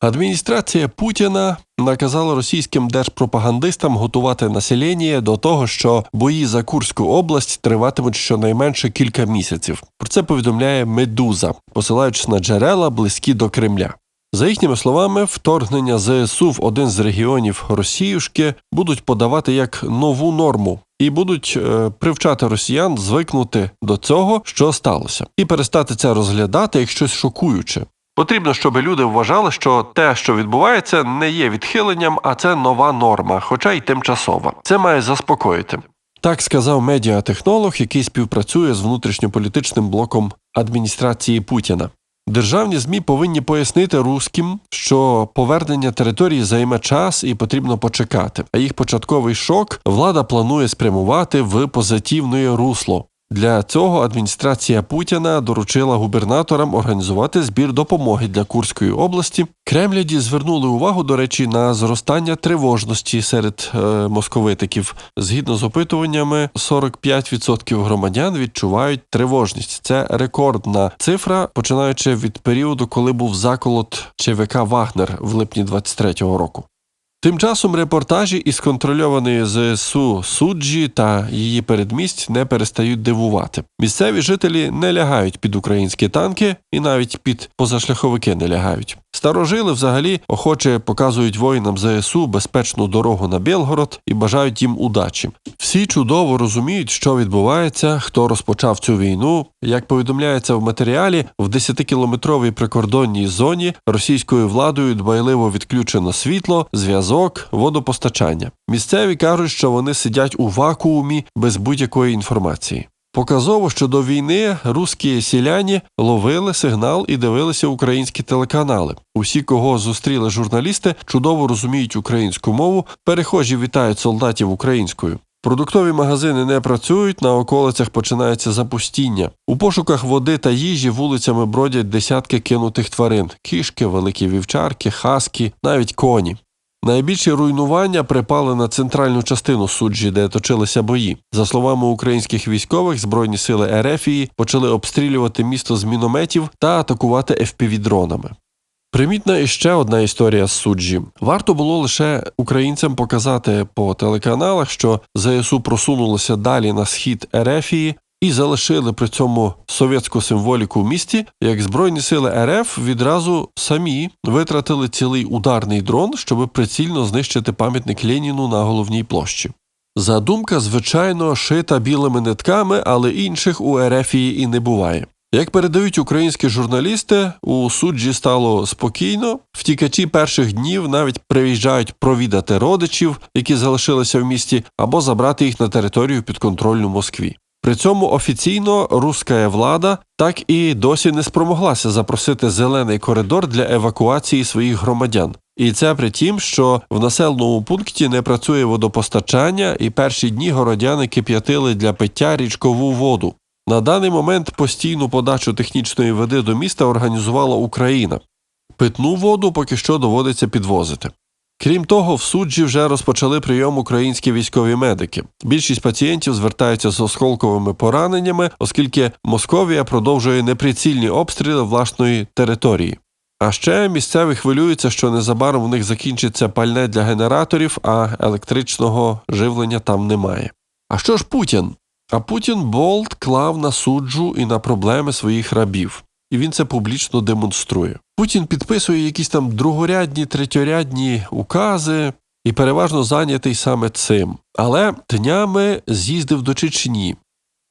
Адміністрація Путіна наказала російським держпропагандистам готувати населення до того, що бої за Курську область триватимуть щонайменше кілька місяців. Про це повідомляє Медуза, посилаючись на джерела близькі до Кремля. За їхніми словами, вторгнення ЗСУ в один з регіонів Росіюшки будуть подавати як нову норму і будуть е, привчати росіян звикнути до цього, що сталося, і перестати це розглядати як щось шокуюче. Потрібно, щоб люди вважали, що те, що відбувається, не є відхиленням, а це нова норма, хоча й тимчасова. Це має заспокоїти. Так сказав медіатехнолог, який співпрацює з внутрішньополітичним блоком адміністрації Путіна. Державні ЗМІ повинні пояснити русським, що повернення території займе час і потрібно почекати. А їх початковий шок влада планує спрямувати в позитивне русло. Для цього адміністрація Путіна доручила губернаторам організувати збір допомоги для Курської області. Кремляді звернули увагу, до речі, на зростання тривожності серед е, московитиків. Згідно з опитуваннями, 45% громадян відчувають тривожність. Це рекордна цифра, починаючи від періоду, коли був заколот ЧВК Вагнер в липні 23-го року. Тим часом репортажі із контрольованої ЗСУ суджі та її передмість не перестають дивувати. Місцеві жителі не лягають під українські танки і навіть під позашляховики не лягають. Старожили взагалі охоче показують воїнам ЗСУ безпечну дорогу на Білгород і бажають їм удачі. Всі чудово розуміють, що відбувається, хто розпочав цю війну. Як повідомляється в матеріалі, в 10-кілометровій прикордонній зоні російською владою дбайливо відключено світло, зв'язок, водопостачання. Місцеві кажуть, що вони сидять у вакуумі без будь-якої інформації. Показово, що до війни русські сіляні ловили сигнал і дивилися українські телеканали. Усі, кого зустріли журналісти, чудово розуміють українську мову, перехожі вітають солдатів українською. Продуктові магазини не працюють, на околицях починається запустіння. У пошуках води та їжі вулицями бродять десятки кинутих тварин: кішки, великі вівчарки, хаски, навіть коні. Найбільші руйнування припали на центральну частину суджі, де точилися бої. За словами українських військових, збройні сили Ерефії почали обстрілювати місто з мінометів та атакувати FPV-дронами. Примітна іще одна історія з суджі. Варто було лише українцям показати по телеканалах, що ЗСУ просунулося далі на схід Ерефії і залишили при цьому совєтську символіку в місті, як Збройні сили РФ відразу самі витратили цілий ударний дрон, щоб прицільно знищити пам'ятник Леніну на головній площі. Задумка, звичайно, шита білими нитками, але інших у Ерефії і не буває. Як передають українські журналісти, у суджі стало спокійно. Втікачі перших днів навіть приїжджають провідати родичів, які залишилися в місті, або забрати їх на територію підконтрольну Москві. При цьому офіційно руська влада так і досі не спромоглася запросити зелений коридор для евакуації своїх громадян. І це при тім, що в населеному пункті не працює водопостачання, і перші дні городяни кип'ятили для пиття річкову воду. На даний момент постійну подачу технічної води до міста організувала Україна. Питну воду поки що доводиться підвозити. Крім того, в суджі вже розпочали прийом українські військові медики. Більшість пацієнтів звертаються з осколковими пораненнями, оскільки Московія продовжує неприцільні обстріли власної території. А ще місцеві хвилюються, що незабаром в них закінчиться пальне для генераторів, а електричного живлення там немає. А що ж Путін? А Путін болт клав на суджу і на проблеми своїх рабів, і він це публічно демонструє. Путін підписує якісь там другорядні, третьорядні укази і переважно зайнятий саме цим. Але днями з'їздив до Чечні.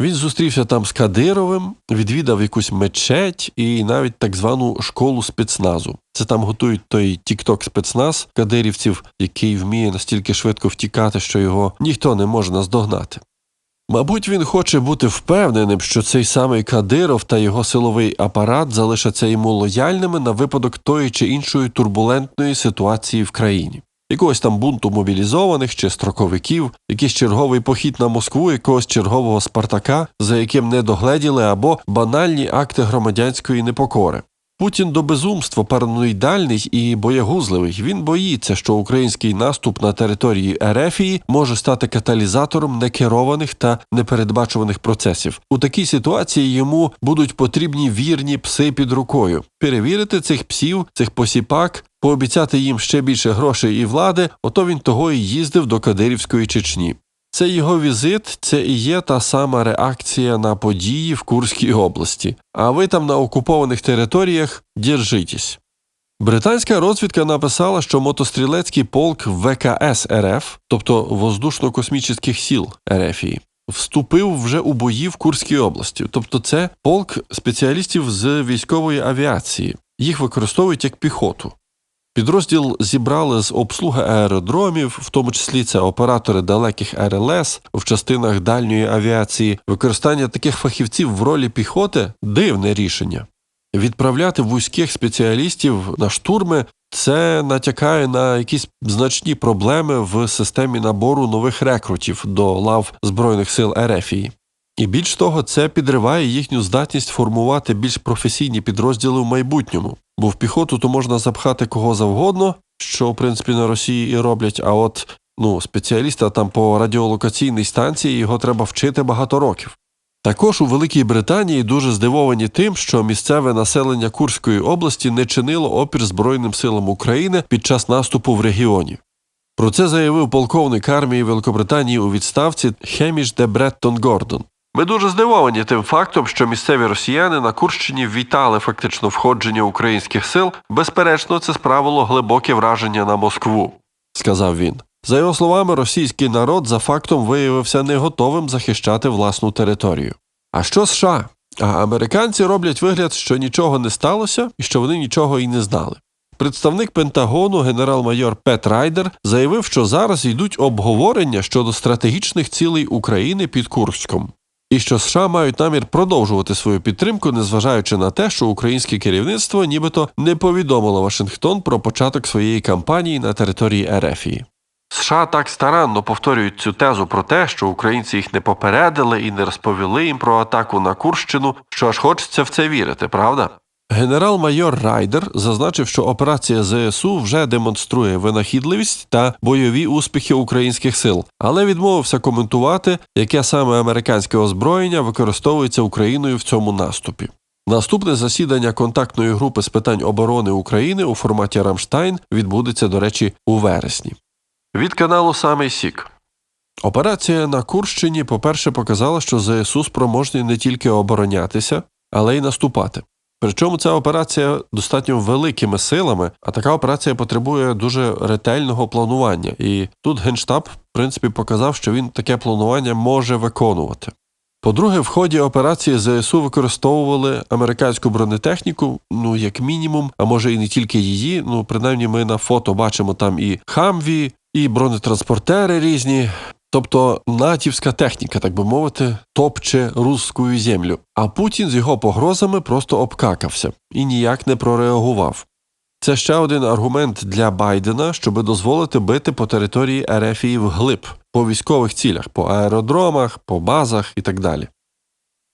Він зустрівся там з Кадировим, відвідав якусь мечеть і навіть так звану школу спецназу. Це там готують той тікток спецназ кадирівців, який вміє настільки швидко втікати, що його ніхто не може наздогнати. Мабуть, він хоче бути впевненим, що цей самий Кадиров та його силовий апарат залишаться йому лояльними на випадок тої чи іншої турбулентної ситуації в країні. Якогось там бунту мобілізованих чи строковиків, якийсь черговий похід на Москву, якогось чергового Спартака, за яким не догледіли, або банальні акти громадянської непокори. Путін до безумства параноїдальний і боягузливий. Він боїться, що український наступ на території Ерефії може стати каталізатором некерованих та непередбачуваних процесів. У такій ситуації йому будуть потрібні вірні пси під рукою. Перевірити цих псів, цих посіпак, пообіцяти їм ще більше грошей і влади. Ото він того і їздив до Кадирівської Чечні. Це його візит, це і є та сама реакція на події в Курській області. А ви там на окупованих територіях держитесь. Британська розвідка написала, що мотострілецький полк ВКС РФ, тобто воздушно-космічних сіл РФії, вступив вже у бої в Курській області. Тобто, це полк спеціалістів з військової авіації. Їх використовують як піхоту. Підрозділ зібрали з обслуги аеродромів, в тому числі це оператори далеких РЛС в частинах дальньої авіації. Використання таких фахівців в ролі піхоти дивне рішення. Відправляти вузьких спеціалістів на штурми це натякає на якісь значні проблеми в системі набору нових рекрутів до лав Збройних сил Ерефії. І більш того, це підриває їхню здатність формувати більш професійні підрозділи в майбутньому. Бо в піхоту то можна запхати кого завгодно, що в принципі на Росії і роблять. А от ну, спеціаліста там по радіолокаційній станції його треба вчити багато років. Також у Великій Британії дуже здивовані тим, що місцеве населення Курської області не чинило опір Збройним силам України під час наступу в регіоні. Про це заявив полковник армії Великобританії у відставці Хеміш де Бреттон Гордон. Ми дуже здивовані тим фактом, що місцеві росіяни на Курщині вітали фактично входження українських сил. Безперечно, це справило глибоке враження на Москву, сказав він. За його словами, російський народ за фактом виявився не готовим захищати власну територію. А що США? А американці роблять вигляд, що нічого не сталося і що вони нічого і не знали. Представник Пентагону, генерал-майор Пет Райдер, заявив, що зараз йдуть обговорення щодо стратегічних цілей України під Курськом, і що США мають намір продовжувати свою підтримку, незважаючи на те, що українське керівництво нібито не повідомило Вашингтон про початок своєї кампанії на території Ерефії. США так старанно повторюють цю тезу про те, що українці їх не попередили і не розповіли їм про атаку на Курщину, що аж хочеться в це вірити, правда? Генерал-майор Райдер зазначив, що операція ЗСУ вже демонструє винахідливість та бойові успіхи українських сил, але відмовився коментувати, яке саме американське озброєння використовується Україною в цьому наступі. Наступне засідання контактної групи з питань оборони України у форматі Рамштайн відбудеться, до речі, у вересні. Від каналу Самий Сік. Операція на Курщині, по-перше, показала, що ЗСУ спроможні не тільки оборонятися, але й наступати. Причому ця операція достатньо великими силами, а така операція потребує дуже ретельного планування. І тут Генштаб, в принципі, показав, що він таке планування може виконувати. По-друге, в ході операції ЗСУ використовували американську бронетехніку, ну як мінімум, а може і не тільки її. Ну, принаймні, ми на фото бачимо там і хамві, і бронетранспортери різні. Тобто натівська техніка, так би мовити, топче русську землю. А Путін з його погрозами просто обкакався і ніяк не прореагував. Це ще один аргумент для Байдена, щоб дозволити бити по території Ерефії вглиб, по військових цілях, по аеродромах, по базах і так далі.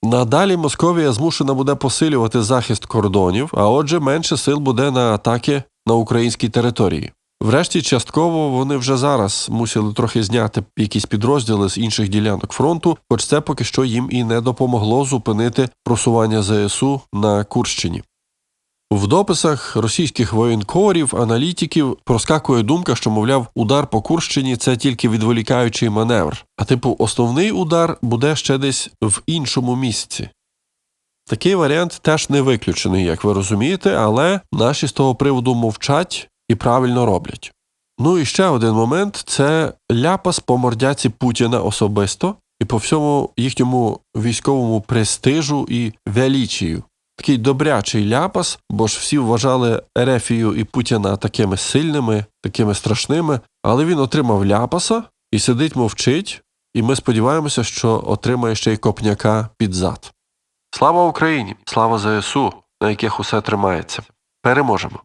Надалі Московія змушена буде посилювати захист кордонів, а отже, менше сил буде на атаки на українській території. Врешті, частково вони вже зараз мусили трохи зняти якісь підрозділи з інших ділянок фронту, хоч це поки що їм і не допомогло зупинити просування ЗСУ на Курщині. В дописах російських воєнкорів, аналітиків проскакує думка, що, мовляв, удар по Курщині це тільки відволікаючий маневр, а типу основний удар буде ще десь в іншому місці. Такий варіант теж не виключений, як ви розумієте, але наші з того приводу мовчать і правильно роблять. Ну і ще один момент це ляпас по мордяці Путіна особисто і по всьому їхньому військовому престижу і величію. Такий добрячий ляпас, бо ж всі вважали Ерефію і Путіна такими сильними, такими страшними, але він отримав ляпаса і сидить мовчить, і ми сподіваємося, що отримає ще й копняка під зад. Слава Україні! Слава ЗСУ, на яких усе тримається. Переможемо!